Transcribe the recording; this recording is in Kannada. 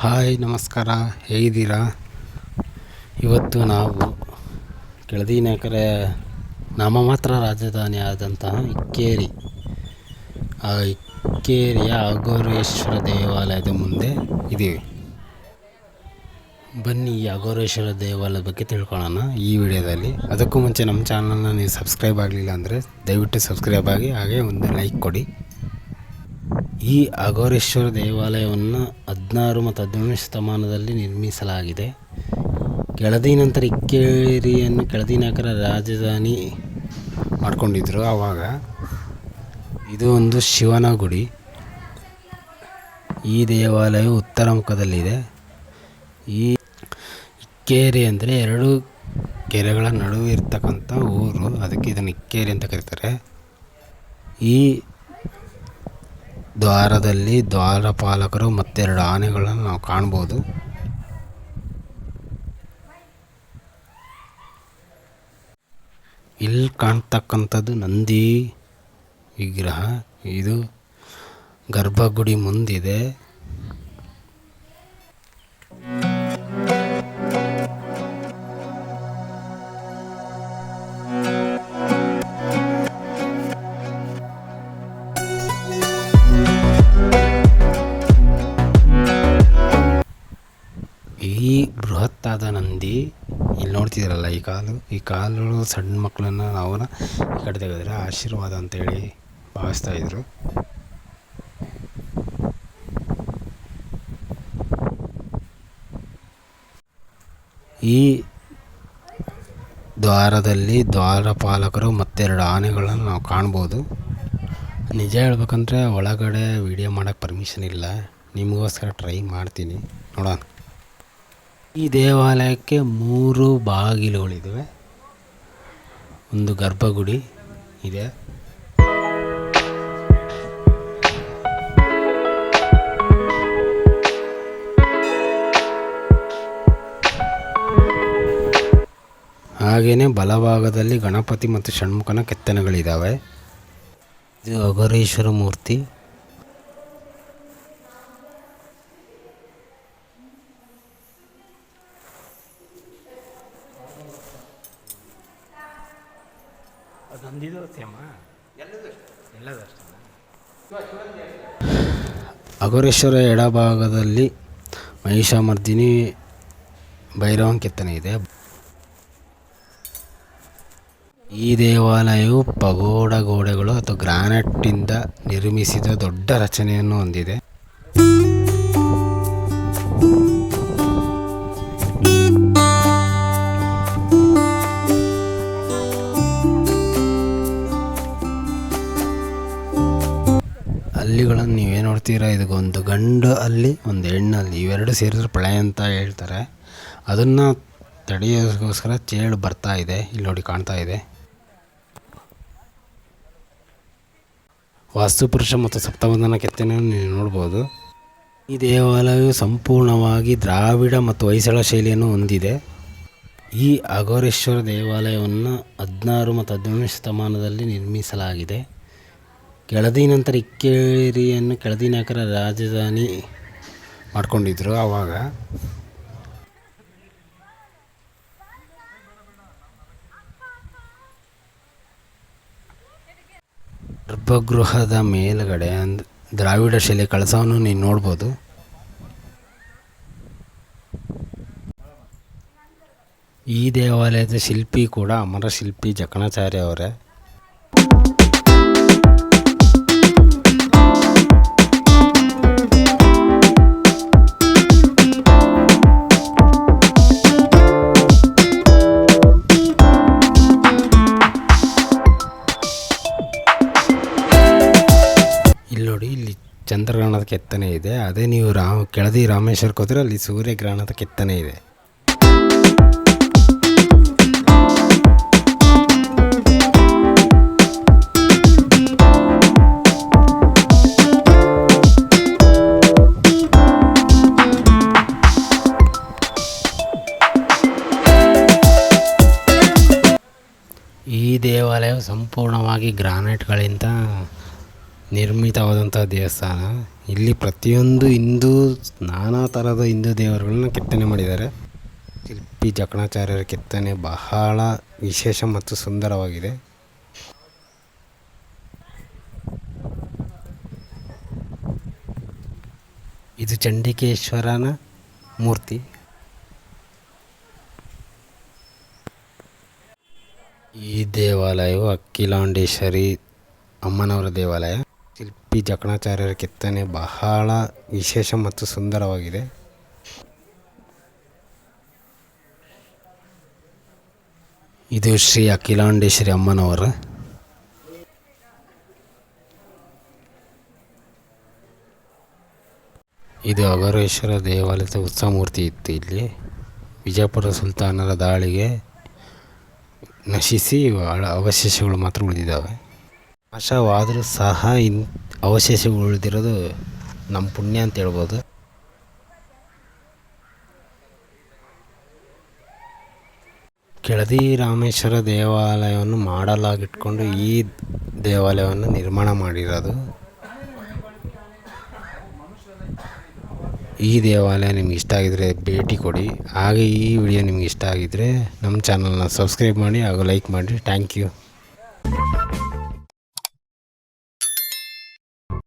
ಹಾಯ್, ನಮಸ್ಕಾರ. ಹೇಗಿದ್ದೀರಾ? ಇವತ್ತು ನಾವು ಕೆಳದಿ ನಾಮ ಮಾತ್ರ ರಾಜಧಾನಿ ಆದಂತಹ ಇಕ್ಕೇರಿ, ಆ ಇಕ್ಕೇರಿಯ ಅಘೋರೇಶ್ವರ ದೇವಾಲಯದ ಮುಂದೆ ಇದ್ದೀವಿ. ಬನ್ನಿ, ಈ ಅಘೋರೇಶ್ವರ ದೇವಾಲಯದ ಬಗ್ಗೆ ತಿಳ್ಕೊಳ್ಳೋಣ ಈ ವಿಡಿಯೋದಲ್ಲಿ. ಅದಕ್ಕೂ ಮುಂಚೆ ನಮ್ಮ ಚಾನಲ್ನ ನೀವು ಸಬ್ಸ್ಕ್ರೈಬ್ ಆಗಲಿಲ್ಲ ಅಂದರೆ ದಯವಿಟ್ಟು ಸಬ್ಸ್ಕ್ರೈಬ್ ಆಗಿ, ಹಾಗೆ ಒಂದು ಲೈಕ್ ಕೊಡಿ. ಈ ಅಘೋರೇಶ್ವರ ದೇವಾಲಯವನ್ನು ಹದಿನಾರು ಮತ್ತು ಹದಿನೇಳನೇ ಶತಮಾನದಲ್ಲಿ ನಿರ್ಮಿಸಲಾಗಿದೆ. ಕೆಳದಿ ನಂತರ ಇಕ್ಕೇರಿಯನ್ನು ಕೆಳದಿ ನಾಯಕರ ರಾಜಧಾನಿ ಮಾಡಿಕೊಂಡಿದ್ರು ಆವಾಗ. ಇದು ಒಂದು ಶಿವನ ಗುಡಿ. ಈ ದೇವಾಲಯವು ಉತ್ತರ ಮುಖದಲ್ಲಿದೆ. ಈ ಇಕ್ಕೇರಿ ಅಂದರೆ ಎರಡು ಕೆರೆಗಳ ನಡುವೆ ಇರ್ತಕ್ಕಂಥ ಊರು. ಅದಕ್ಕೆ ಇದನ್ನು ಇಕ್ಕೇರಿ ಅಂತ ಕರೀತಾರೆ. ಈ ದ್ವಾರದಲ್ಲಿ ದ್ವಾರಪಾಲಕರು ಮತ್ತೆರಡು ಆನೆಗಳನ್ನು ನಾವು ಕಾಣಬಹುದು. ಇಲ್ಲಿ ಕಾಣ್ತಕ್ಕಂಥದ್ದು ನಂದಿ ವಿಗ್ರಹ ಇದು ಗರ್ಭಗುಡಿ ಮುಂದಿದೆ ಬೃಹತ್ತಾದ ಇಲ್ಲಿ ನೋಡ್ತಿದ್ದೀರಲ್ಲ, ಈ ಕಾಲು ಈ ಕಾಲು ಸಣ್ಣ ಮಕ್ಕಳನ್ನ ಅವನ ಈ ಕಡೆ ತೆಗೆದ್ರೆ ಆಶೀರ್ವಾದ ಅಂತೇಳಿ ಭಾವಿಸ್ತಾ ಇದ್ರು. ಈ ದ್ವಾರದಲ್ಲಿ ದ್ವಾರಪಾಲಕರು ಮತ್ತೆರಡು ಆನೆಗಳನ್ನು ನಾವು ಕಾಣ್ಬೋದು. ನಿಜ ಹೇಳ್ಬೇಕಂದ್ರೆ ಒಳಗಡೆ ವಿಡಿಯೋ ಮಾಡೋಕ್ಕೆ ಪರ್ಮಿಷನ್ ಇಲ್ಲ. ನಿಮಗೋಸ್ಕರ ಟ್ರೈ ಮಾಡ್ತೀನಿ. ನೋಡೋಣ. ಈ ದೇವಾಲಯಕ್ಕೆ ಮೂರು ಬಾಗಿಲುಗಳಿವೆ ಒಂದು ಗರ್ಭಗುಡಿ ಇದೆ. ಹಾಗೆಯೇ ಬಲಭಾಗದಲ್ಲಿ ಗಣಪತಿ ಮತ್ತು ಷಣ್ಮುಖನ ಕೆತ್ತನೆಗಳಿದ್ದಾವೆ ಇದು ಅಘೋರೇಶ್ವರ ಮೂರ್ತಿ. ಅಘೋರೇಶ್ವರ ಎಡಭಾಗದಲ್ಲಿ ಮಹಿಷಾಮರ್ದಿನಿ ಭೈರವನ್ ಕೆತ್ತನೆ ಇದೆ. ಈ ದೇವಾಲಯವು ಪಗೋಡ ಗೋಡೆಗಳು ಅಥವಾ ಗ್ರಾನೈಟ್ನಿಂದ ನಿರ್ಮಿಸಿದ ದೊಡ್ಡ ರಚನೆಯನ್ನು ಹೊಂದಿದೆ. ಹಲ್ಲಿಗಳನ್ನು ನೀವೇ ನೋಡ್ತೀರ? ಇದಕ್ಕೊಂದು ಗಂಡು ಅಲ್ಲಿ, ಒಂದು ಹೆಣ್ಣಲ್ಲಿ ಇವೆರಡು ಸೇರಿದ್ರೆ ಪ್ರಳಯ ಅಂತ ಹೇಳ್ತಾರೆ. ಅದನ್ನು ತಡೆಯೋದಕ್ಕೋಸ್ಕರ ಚೇಳು ಬರ್ತಾ ಇದೆ. ಇಲ್ಲಿ ನೋಡಿ ಕಾಣ್ತಾ ಇದೆ. ವಾಸ್ತುಪುರುಷ ಮತ್ತು ಸಪ್ತಬಂಧನ ಕೆತ್ತನೆಯನ್ನು ನೀವು ನೋಡ್ಬೋದು. ಈ ದೇವಾಲಯವು ಸಂಪೂರ್ಣವಾಗಿ ದ್ರಾವಿಡ ಮತ್ತು ಹೊಯ್ಸಳ ಶೈಲಿಯನ್ನು ಹೊಂದಿದೆ. ಈ ಅಘೋರೇಶ್ವರ ದೇವಾಲಯವನ್ನು ಹದಿನಾರು ಮತ್ತು ಹದಿನೇಳನೇ ಶತಮಾನದಲ್ಲಿ ನಿರ್ಮಿಸಲಾಗಿದೆ. ಕೆಳದಿ ನಂತರ ಇಕ್ಕೇರಿಯನ್ನು ಕೆಳದಿ ನಾಯಕರ ರಾಜಧಾನಿ ಮಾಡ್ಕೊಂಡಿದ್ರು ಆವಾಗ ಗರ್ಭಗೃಹದ ಮೇಲುಗಡೆ ಅಂದ್ ದ್ರಾವಿಡ ಶೈಲಿ ಕಳಸವನ್ನು ನೀವು ನೋಡ್ಬೋದು. ಈ ದೇವಾಲಯದ ಶಿಲ್ಪಿ ಕೂಡ ಅಮರ ಶಿಲ್ಪಿ ಜಕಣಾಚಾರ್ಯ ಅವರೇ. ನೋಡಿ, ಇಲ್ಲಿ ಚಂದ್ರಗ್ರಹಣದ ಕೆತ್ತನೆ ಇದೆ. ಅದೇ ನೀವು ರಾಮ, ಕೆಳದಿ ರಾಮೇಶ್ವರಕ್ಕೆ ಹೋದ್ರೆ ಅಲ್ಲಿ ಸೂರ್ಯಗ್ರಹಣದ ಕೆತ್ತನೆ ಇದೆ. ಈ ದೇವಾಲಯವು ಸಂಪೂರ್ಣವಾಗಿ ಗ್ರಾನೈಟ್ಗಳಿಂದ ನಿರ್ಮಿತವಾದಂಥ ದೇವಸ್ಥಾನ. ಇಲ್ಲಿ ಪ್ರತಿಯೊಂದು ಹಿಂದೂ, ನಾನಾ ಥರದ ಹಿಂದೂ ದೇವರುಗಳನ್ನ ಕೆತ್ತನೆ ಮಾಡಿದ್ದಾರೆ. ಶಿಲ್ಪಿ ಜಕಣಾಚಾರ್ಯರ ಕೆತ್ತನೆ ಬಹಳ ವಿಶೇಷ ಮತ್ತು ಸುಂದರವಾಗಿದೆ. ಇದು ಚಂಡಿಕೇಶ್ವರನ ಮೂರ್ತಿ. ಈ ದೇವಾಲಯವು ಅಕ್ಕಿಲಾಂಡೇಶ್ವರಿ ಅಮ್ಮನವರ ದೇವಾಲಯ. ಶಿಲ್ಪಿ ಜಕಣಾಚಾರ್ಯರ ಕೆತ್ತನೆ ಬಹಳ ವಿಶೇಷ ಮತ್ತು ಸುಂದರವಾಗಿದೆ. ಇದು ಶ್ರೀ ಅಖಿಲಾಂಡೇಶ್ವರಿ ಅಮ್ಮನವರ ಇದು ಅಗರೇಶ್ವರ ದೇವಾಲಯದ ಉತ್ಸವ ಮೂರ್ತಿ ಇತ್ತು ಇಲ್ಲಿ. ವಿಜಯಪುರ ಸುಲ್ತಾನರ ದಾಳಿಗೆ ನಶಿಸಿ ಅವಶೇಷಗಳು ಮಾತ್ರ ಉಳಿದಿದ್ದಾವೆ. ನಾಶವಾದರೂ ಸಹ ಇನ್ ಅವಶೇಷ ಉಳಿದಿರೋದು ನಮ್ಮ ಪುಣ್ಯ ಅಂತ ಹೇಳ್ಬೋದು. ಕೆಳದಿ ರಾಮೇಶ್ವರ ದೇವಾಲಯವನ್ನು ಮಾಡಲಾಗಿಟ್ಕೊಂಡು ಈ ದೇವಾಲಯವನ್ನು ನಿರ್ಮಾಣ ಮಾಡಿರೋದು. ಈ ದೇವಾಲಯ ನಿಮ್ಗೆ ಇಷ್ಟ ಆಗಿದರೆ ಭೇಟಿ ಕೊಡಿ. ಹಾಗೆ ಈ ವಿಡಿಯೋ ನಿಮ್ಗೆ ಇಷ್ಟ ಆಗಿದ್ದರೆ ನಮ್ಮ ಚಾನಲ್ನ ಸಬ್ಸ್ಕ್ರೈಬ್ ಮಾಡಿ ಹಾಗೂ ಲೈಕ್ ಮಾಡಿ. Thank you